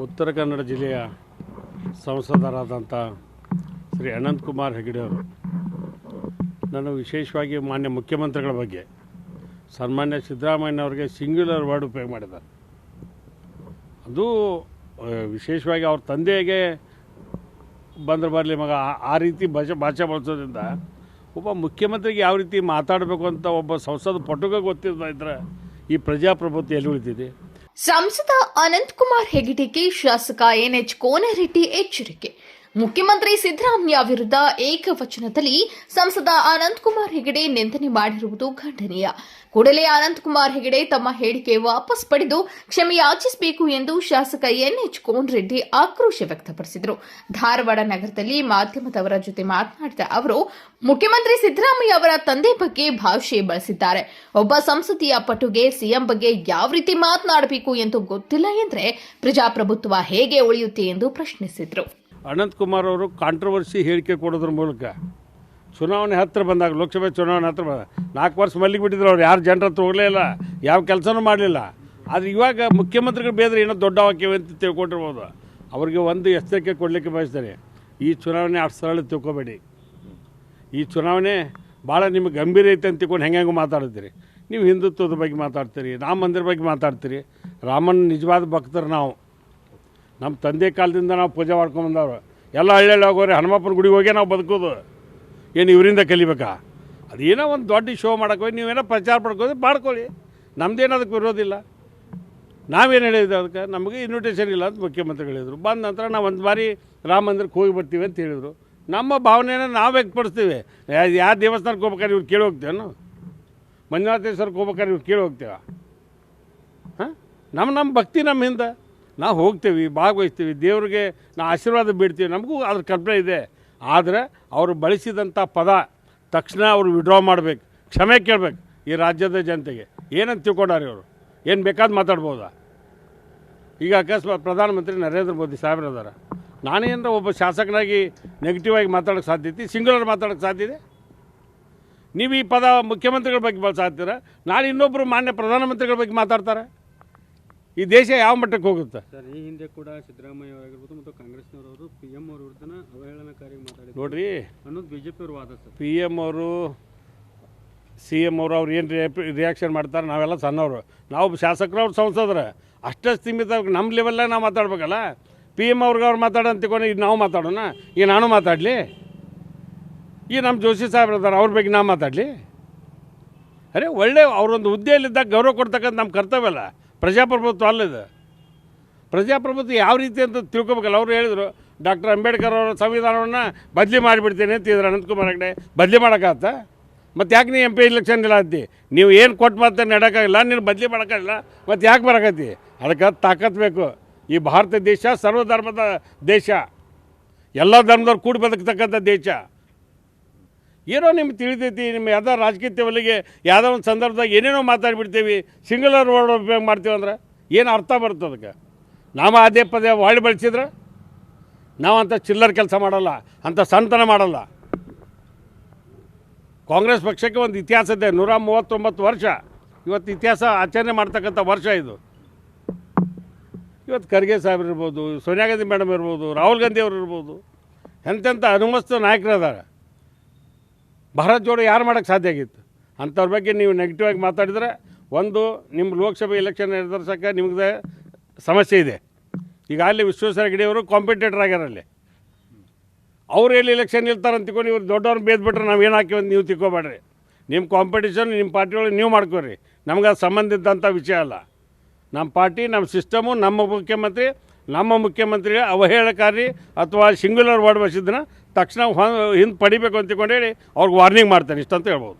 ಉತ್ತರ ಕನ್ನಡ ಜಿಲ್ಲೆಯ ಸಂಸದರಾದಂಥ ಶ್ರೀ ಅನಂತಕುಮಾರ್ ಹೆಗಡೆ ಅವರು. ನಾನು ವಿಶೇಷವಾಗಿ ಮಾನ್ಯ ಮುಖ್ಯಮಂತ್ರಿಗಳ ಬಗ್ಗೆ ಸನ್ಮಾನ್ಯ ಸಿದ್ದರಾಮಯ್ಯನವ್ರಿಗೆ ಸಿಂಗ್ಯುಲರ್ ವರ್ಡ್ ಉಪಯೋಗ ಮಾಡಿದ್ದಾರೆ. ಅದು ವಿಶೇಷವಾಗಿ ಅವ್ರ ತಂದೆಗೆ ಬಂದ್ರೆ ಬರಲಿ ಮಗ, ಆ- ಆ ರೀತಿ ಭಾಷೆ ಭಾಷೆ ಬಳಸೋದ್ರಿಂದ ಒಬ್ಬ ಮುಖ್ಯಮಂತ್ರಿಗೆ ಯಾವ ರೀತಿ ಮಾತಾಡಬೇಕು ಅಂತ ಒಬ್ಬ ಸಂಸದ ಪಟುಗ ಗೊತ್ತಿದ್ದ ಇದ್ರೆ ಈ ಪ್ರಜಾಪ್ರಭುತ್ವ ಎಲ್ಲಿ ಉಳಿತಿದೆ? ಸಂಸದ ಅನಂತಕುಮಾರ್ ಹೆಗಡೆಗೆ ಶಾಸಕ ಎನ್ಎಚ್ ಕೋನರೆಡ್ಡಿ ಎಚ್ಚರಿಕೆ ಮುಖ್ಯಮಂತ್ರಿ ಸಿದ್ದರಾಮಯ್ಯ ವಿರುದ್ಧ ಏಕವಚನದಲ್ಲಿ ಸಂಸದ ಅನಂತಕುಮಾರ್ ಹೆಗಡೆ ನಿಂದನೆ ಮಾಡಿರುವುದು ಖಂಡನೀಯ. ಕೂಡಲೇ ಅನಂತಕುಮಾರ್ ಹೆಗಡೆ ತಮ್ಮ ಹೇಳಿಕೆ ವಾಪಸ್ ಪಡೆದು ಕ್ಷಮೆಯಾಚಿಸಬೇಕು ಎಂದು ಶಾಸಕ ಎನ್ಎಚ್ ಕೋನರೆಡ್ಡಿ ಆಕ್ರೋಶ ವ್ಯಕ್ತಪಡಿಸಿದರು. ಧಾರವಾಡ ನಗರದಲ್ಲಿ ಮಾಧ್ಯಮದವರ ಜೊತೆ ಮಾತನಾಡಿದ ಅವರು, ಮುಖ್ಯಮಂತ್ರಿ ಸಿದ್ದರಾಮಯ್ಯ ಅವರ ತಂದೆ ಬಗ್ಗೆ ಭಾಷೆ ಬಳಸಿದ್ದಾರೆ. ಒಬ್ಬ ಸಂಸದೀಯ ಪಟುಗೆ ಸಿಎಂ ಬಗ್ಗೆ ಯಾವ ರೀತಿ ಮಾತನಾಡಬೇಕು ಎಂದು ಗೊತ್ತಿಲ್ಲ ಎಂದರೆ ಪ್ರಜಾಪ್ರಭುತ್ವ ಹೇಗೆ ಉಳಿಯುತ್ತೆ ಎಂದು ಪ್ರಶ್ನಿಸಿದರು. ಅನಂತಕುಮಾರ್ ಅವರು ಕಾಂಟ್ರವರ್ಸಿ ಹೇಳಿಕೆ ಕೊಡೋದ್ರ ಮೂಲಕ ಚುನಾವಣೆ ಹತ್ತಿರ ಬಂದಾಗ, ಲೋಕಸಭೆ ಚುನಾವಣೆ ಹತ್ತಿರ ಬಂದಾಗ, ನಾಲ್ಕು ವರ್ಷ ಮಲ್ಲಿಗೆ ಬಿಟ್ಟಿದ್ರು ಅವ್ರು, ಯಾರು ಜನರ ಹತ್ರ ಹೋಗಲೇ ಇಲ್ಲ, ಯಾವ ಕೆಲಸನೂ ಮಾಡಲಿಲ್ಲ. ಆದರೆ ಇವಾಗ ಮುಖ್ಯಮಂತ್ರಿಗಳು ಬೇದ್ರೆ ಏನೋ ದೊಡ್ಡ ವಾಕ್ಯವೇ ಅಂತ ತಿಳ್ಕೊಂಡಿರ್ಬೋದು. ಅವ್ರಿಗೆ ಒಂದು ಎಚ್ಚರಿಕೆ ಕೊಡಲಿಕ್ಕೆ ಬಯಸ್ತಾರೆ. ಈ ಚುನಾವಣೆ ಅಷ್ಟು ಸರಳ ತಿಳ್ಕೊಬೇಡಿ. ಈ ಚುನಾವಣೆ ಭಾಳ ನಿಮಗೆ ಗಂಭೀರ ಐತೆ ಅಂತ ತಿಳ್ಕೊಂಡು ಹೆಂಗೆ ಹೆಂಗೆ ಮಾತಾಡ್ತೀರಿ ನೀವು ಹಿಂದುತ್ವದ ಬಗ್ಗೆ ಮಾತಾಡ್ತೀರಿ ರಾಮ ಮಂದಿರ ಬಗ್ಗೆ ಮಾತಾಡ್ತೀರಿ. ರಾಮನ ನಿಜವಾದ ಭಕ್ತರು ನಾವು. ನಮ್ಮ ತಂದೆ ಕಾಲದಿಂದ ನಾವು ಪೂಜೆ ಮಾಡ್ಕೊಂಬಂದವ್ರು ಎಲ್ಲ ಹಳ್ಳಿಯಲ್ಲಿ ಹೋಗೋರೆ, ಹನುಮಪ್ಪನ ಗುಡಿಗೆ ಹೋಗಿ ನಾವು ಬದುಕೋದು. ಏನು ಇವರಿಂದ ಕಲಿಬೇಕಾ? ಅದೇನೋ ಒಂದು ದೊಡ್ಡ ಶೋ ಮಾಡೋಕೆ ಹೋಗಿ, ನೀವೇನೋ ಪ್ರಚಾರ ಪಡ್ಕೋದು, ಮಾಡ್ಕೊಳ್ಳಿ. ನಮ್ದೇನು ಅದಕ್ಕೆ ಇರೋದಿಲ್ಲ ನಾವೇನು ಹೇಳಿದ್ವಿ ಅದಕ್ಕೆ? ನಮಗೆ ಇನ್ವಿಟೇಷನ್ ಇಲ್ಲ ಅಂತ ಮುಖ್ಯಮಂತ್ರಿಗಳು ಹೇಳಿದರು. ಬಂದ ನಂತರ ನಾವು ಒಂದು ಬಾರಿ ರಾಮ ಮಂದಿರಕ್ಕೆ ಹೋಗಿ ಬರ್ತೀವಿ ಅಂತ ಹೇಳಿದರು. ನಮ್ಮ ಭಾವನೆಯನ್ನು ನಾವು ವ್ಯಕ್ತಪಡಿಸ್ತೀವಿ. ಯಾವ ದೇವಸ್ಥಾನಕ್ಕೆ ಹೋಗ್ಬೇಕಾದ್ರೆ ಇವ್ರು ಕೇಳಿ ಹೋಗ್ತೇವೆ ಮಂಜುನಾಥೇಶ್ವರಕ್ಕೆ ಹೋಗ್ಬೇಕಾದ್ರೆ ಇವ್ರು ಕೇಳಿ ಹೋಗ್ತೇವೆ ಹಾಂ? ನಮ್ಮ ನಮ್ಮ ಭಕ್ತಿ ನಮ್ಮ ಹಿಂದೆ. ನಾವು ಹೋಗ್ತೀವಿ, ಭಾಗವಹಿಸ್ತೀವಿ, ದೇವ್ರಿಗೆ ನಾವು ಆಶೀರ್ವಾದ ಬಿಡ್ತೀವಿ ನಮಗೂ ಅದ್ರ ಕಲ್ಪನೆ ಇದೆ. ಆದರೆ ಅವರು ಬಳಸಿದಂಥ ಪದ ತಕ್ಷಣ ಅವರು ವಿಡ್ರಾ ಮಾಡಬೇಕು. ಕ್ಷಮೆ ಕೇಳಬೇಕು ಈ ರಾಜ್ಯದ ಜನತೆಗೆ. ಏನಂತ ತಿಳ್ಕೊಂಡಾರೆ ಇವರು? ಏನು ಬೇಕಾದ್ ಮಾತಾಡ್ಬೋದಾ? ಈಗ ಅಕಸ್ಮಾತ್ ಪ್ರಧಾನಮಂತ್ರಿ ನರೇಂದ್ರ ಮೋದಿ ಸಾಹೇಬ್ರು ಅದಾರ ನಾನೇನರ ಒಬ್ಬ ಶಾಸಕನಾಗಿ ನೆಗೆಟಿವ್ ಆಗಿ ಮಾತಾಡೋಕ್ಕೆ ಸಾಧ್ಯತೆ ಸಿಂಗುಲರ್ ಮಾತಾಡೋಕ್ಕೆ ಸಾಧ್ಯತೆ ನೀವು ಈ ಪದ ಮುಖ್ಯಮಂತ್ರಿಗಳ ಬಗ್ಗೆ ಬಳಸಾತೀರ ನಾಳೆ ಇನ್ನೊಬ್ಬರು ಮಾನ್ಯ ಪ್ರಧಾನಮಂತ್ರಿಗಳ ಬಗ್ಗೆ ಮಾತಾಡ್ತಾರೆ? ಈ ದೇಶ ಯಾವ ಮಟ್ಟಕ್ಕೆ ಹೋಗುತ್ತೆ? ಸರ್ ಈ ಹಿಂದೆ ಕೂಡ ಸಿದ್ದರಾಮಯ್ಯ ಅವರಾಗಿರ್ಬೋದು ಮತ್ತು ಕಾಂಗ್ರೆಸ್ನವರು ಪಿ ಎಂ ಅವ್ರ ವಿರುದ್ಧನ ಅವಹೇಳನಕಾರಿ ಮಾತಾಡಿ ನೋಡ್ರಿ. ಅನ್ನೋದು ಬಿಜೆಪಿ ಅವರು ವಾದ ಸರ್. ಪಿ ಎಂ ಅವರು ಸಿ ಎಂ ಅವರು ಅವ್ರು ಏನು ರಿಯಾಕ್ಷನ್ ಮಾಡ್ತಾರೆ? ನಾವೆಲ್ಲ ಸಣ್ಣವರು. ನಾವು ಶಾಸಕರು ಅವ್ರು ಸಂಸದರು. ಅಷ್ಟೇ ಸ್ಥಿಮಿತ ನಮ್ಮ ಲೆವೆಲ್ಲಾಗ ನಾವು ಮಾತಾಡ್ಬೇಕಲ್ಲ? ಪಿ ಎಂ ಅವ್ರಿಗೆ ಅವ್ರು ಮಾತಾಡೋ ಅಂತ ತಿಳ್ಕೊಂಡು ಈಗ ನಾವು ಮಾತಾಡೋಣ? ಈಗ ನಾನು ಮಾತಾಡಲಿ? ಈಗ ನಮ್ಮ ಜೋಶಿ ಸಾಹೇಬ್ರು ಇದ್ದಾರೆ ಅವ್ರ ಬಗ್ಗೆ ನಾವು ಮಾತಾಡಲಿ? ಅರೆ ಒಳ್ಳೆ ಅವರೊಂದು ಹುದ್ದೆಯಲ್ಲಿದ್ದಾಗ ಗೌರವ ಕೊಡ್ತಕ್ಕಂಥ ನಮ್ಮ ಕರ್ತವ್ಯ ಅಲ್ಲ. ಪ್ರಜಾಪ್ರಭುತ್ವ ಅಲ್ಲಿದೆ. ಪ್ರಜಾಪ್ರಭುತ್ವ ಯಾವ ರೀತಿ ಅಂತ ತಿಳ್ಕೊಬೇಕಲ್ಲ, ಅವರು ಹೇಳಿದರು, ಡಾಕ್ಟರ್ ಅಂಬೇಡ್ಕರ್ ಅವರ ಸಂವಿಧಾನವನ್ನು ಬದಲಿ ಮಾಡಿಬಿಡ್ತೀನಿ ಅಂತ ಇದ್ರು ಅನಂತಕುಮಾರ್ ಹೆಗಡೆ ಬದಲಿ ಮಾಡೋಕ್ಕಾಗತ್ತ? ಮತ್ತು ಯಾಕೆ ನೀ ಎಂ ಪಿ ಇಲೆಕ್ಷನ್ ಇಲ್ಲ ಅಂತಿ ನೀವು ಏನು ಕೊಟ್ಟು ಮತ್ತೆ ನಡೋಕ್ಕಾಗಿಲ್ಲ, ನೀನು ಬದಲಿ ಮಾಡೋಕ್ಕಾಗಿಲ್ಲ, ಮತ್ತು ಯಾಕೆ ಬರೋಕತ್ತಿ? ಅದಕ್ಕೆ ತಾಕತ್ ಬೇಕು. ಈ ಭಾರತ ದೇಶ ಸರ್ವಧರ್ಮದ ದೇಶ. ಎಲ್ಲ ಧರ್ಮದವ್ರು ಕೂಡಿ ಬದುಕತಕ್ಕಂಥ ದೇಶ. ಏನೋ ನಿಮ್ಗೆ ತಿಳಿತೈತಿ ನಿಮ್ಮ ಯಾವ್ದೋ ರಾಜಕೀಯ ತೆವಲಿಗೆ ಯಾವುದೋ ಒಂದು ಸಂದರ್ಭದಾಗ ಏನೇನೋ ಮಾತಾಡಿಬಿಡ್ತೀವಿ ಸಿಂಗ್ಯುಲರ್ ವರ್ಡ್ ಉಪಯೋಗ ಮಾಡ್ತೀವಿ ಅಂದ್ರೆ ಏನು ಅರ್ಥ ಬರುತ್ತೆ ಅದಕ್ಕೆ? ನಾವು ಅದೇ ಪದೇ ಹೊಳ್ಳಿ ಬಳಸಿದ್ರೆ ನಾವು ಅಂಥ ಚಿಲ್ಲರ್ ಕೆಲಸ ಮಾಡಲ್ಲ ಅಂಥ ಸಂತನ ಮಾಡಲ್ಲ. ಕಾಂಗ್ರೆಸ್ ಪಕ್ಷಕ್ಕೆ ಒಂದು ಇತಿಹಾಸ ಇದೆ, ನೂರ ಮೂವತ್ತೊಂಬತ್ತು ವರ್ಷ. ಇವತ್ತು ಇತಿಹಾಸ ಆಚರಣೆ ಮಾಡ್ತಕ್ಕಂಥ ವರ್ಷ ಇದು. ಇವತ್ತು ಖರ್ಗೆ ಸಾಹೇಬ್ರು ಇರ್ಬೋದು, ಸೋನಿಯಾ ಗಾಂಧಿ ಮೇಡಮ್ ಇರ್ಬೋದು, ರಾಹುಲ್ ಗಾಂಧಿ ಅವರು ಇರ್ಬೋದು, ಎಂತೆಂಥ ಅನುಮಸ್ತ ನಾಯಕರು ಅದಾರೆ ಭಾರತ್ ಜೋಡೋ ಯಾರು ಮಾಡೋಕ್ಕೆ ಸಾಧ್ಯ ಆಗಿತ್ತು? ಅಂಥವ್ರ ಬಗ್ಗೆ ನೀವು ನೆಗೆಟಿವ್ ಆಗಿ ಮಾತಾಡಿದರೆ ಒಂದು ನಿಮ್ಮ ಲೋಕಸಭೆ ಎಲೆಕ್ಷನ್ ಎದುರಿಸೋಕ್ಕೆ ನಿಮಗೆ ಸಮಸ್ಯೆ ಇದೆ. ಈಗ ಅಲ್ಲಿ ವಿಶ್ವೇಶ್ವರ ಹೆಗಡೆಯವರು ಕಾಂಪಿಟೇಟರ್ ಆಗ್ಯಾರ ಅಲ್ಲಿ ಅವ್ರು ಎಲ್ಲಿ ಎಲೆಕ್ಷನ್ ನಿಲ್ತಾರೆ ಅಂತ ತಿಳ್ಕೊಂಡು ಇವ್ರು ದೊಡ್ಡವ್ರನ್ನ ಬೇದ್ಬಿಟ್ರೆ ನಾವು ಏನು ಹಾಕಿವಿ ಅಂತ ನೀವು ತಿಳ್ಕೊಬೇಡ್ರಿ. ನಿಮ್ಮ ಕಾಂಪಿಟೇಷನ್ ನಿಮ್ಮ ಪಾರ್ಟಿಯೊಳಗೆ ನೀವು ಮಾಡ್ಕೊರಿ. ನಮ್ಗೆ ಅದು ಸಂಬಂಧ ಇದ್ದಂಥ ವಿಷಯ ಅಲ್ಲ. ನಮ್ಮ ಪಾರ್ಟಿ ನಮ್ಮ ಸಿಸ್ಟಮು ನಮ್ಮ ಮುಖ್ಯಮಂತ್ರಿ ನಮ್ಮ ಮುಖ್ಯಮಂತ್ರಿ ಅವಹೇಳಕಾರಿ ಅಥವಾ ಸಿಂಗ್ಯುಲರ್ ವರ್ಡ್ ಬಳಸಿದ್ದನ್ನ ತಕ್ಷಣ ಹಿಂದೆ ಪಡಿಬೇಕು ಹೇಳಿ ಅವ್ರಿಗೆ ವಾರ್ನಿಂಗ್ ಮಾಡ್ತಾನೆ, ಇಷ್ಟಂತ ಹೇಳ್ಬೋದು.